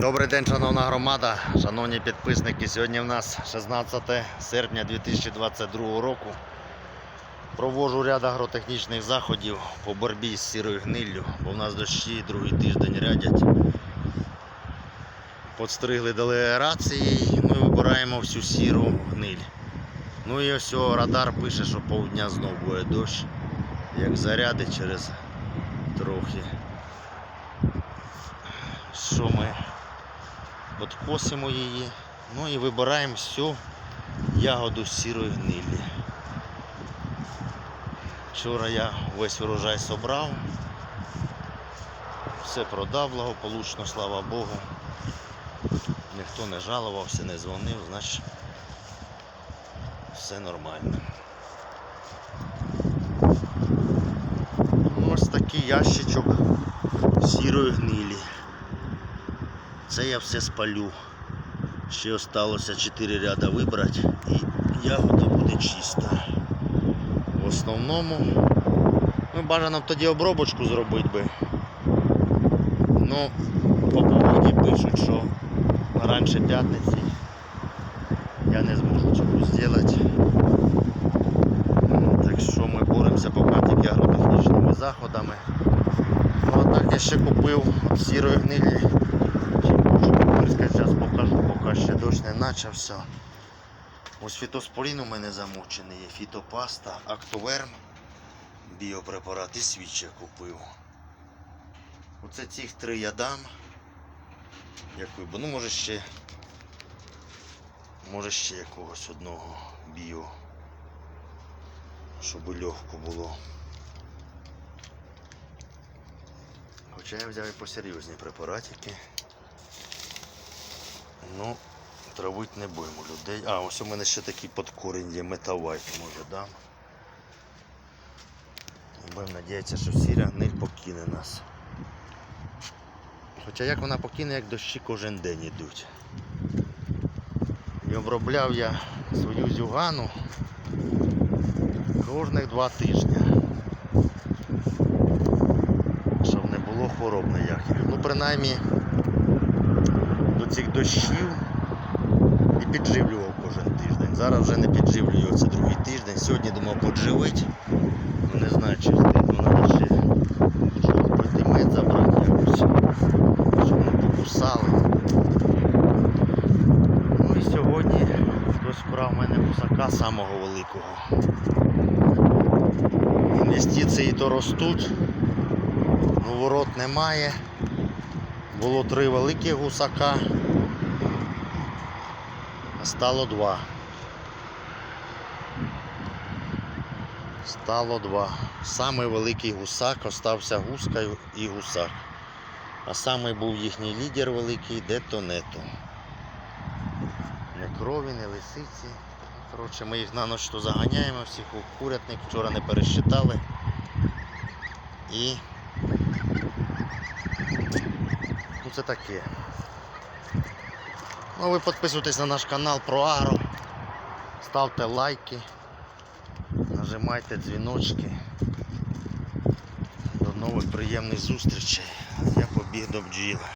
Добрий день, шановна громада, шановні підписники. Сьогодні в нас 16 серпня 2022 року. Провожу ряд агротехнічних заходів по боротьбі з сірою гниллю, бо в нас дощі другий тиждень рядять. Подстригли дали аерації, ну вибираємо всю сіру гниль. Ну і ось радар пише, що півдня знов буде дощ. Як зарядить через трохи. Що ми Откосимо її, ну і вибираємо всю ягоду сірої гнилі. Вчора я весь урожай собрав, все продав благополучно, слава Богу. Ніхто не жалувався, не дзвонив, значить все нормально. Ну, Ось такий ящичок сірої гнилі. Це я все спалю. Ще осталося 4 ряда вибрати і ягода буде чиста. В основному ну, бажано б тоді обробочку зробити би. Ну, по погоді пишуть, що раніше п'ятниці я не зможу цього зробити. Так що ми боремося поки тільки агротехнічними заходами. Ну а так я ще купив сірої гнилі Зараз покажу, поки ще не почався. Ось фітоспорін у мене замочений є, фітопаста, актоверм, біопрепарат і свічі купив. Оце цих три я дам. Як вибо. Ну може ще. Може ще якогось одного біо. Щоб легко було. Хоча я взяв і посерйозні препаратики. Ну, травити не будемо людей. А, ось у мене ще такий подкорінь є, метавайт, може дам. Будемо надіятися, що сіря гниль покине нас. Хоча як вона покине, як дощі кожен день йдуть. І обробляв я свою зюгану кожних два тижні. Щоб не було хвороб ніяких. Ну, принаймні до цих дощів і підживлював кожен тиждень. Зараз вже не підживлюю, це другий тиждень. Сьогодні думав подживити. Ну не знаю, чи встигну, треба ще мед забрати якось, щоб не покусали. Ну і сьогодні хтось вкрав мене гусака самого великого. Інвестиції то ростуть, ну ворот немає. Було три великі гусака, стало два. Стало два. Самий великий гусак остався гускою і гусак. А самий був їхній лідер великий детонето. Не крові, не лисиці. Коротше, ми їх на то заганяємо, всіх у курятник, вчора не пересчитали. І Ну це таке. Ну ви підписуйтесь на наш канал про агро, ставте лайки, нажимайте дзвіночки. До нових приємних зустрічей. Я побіг до бджіл.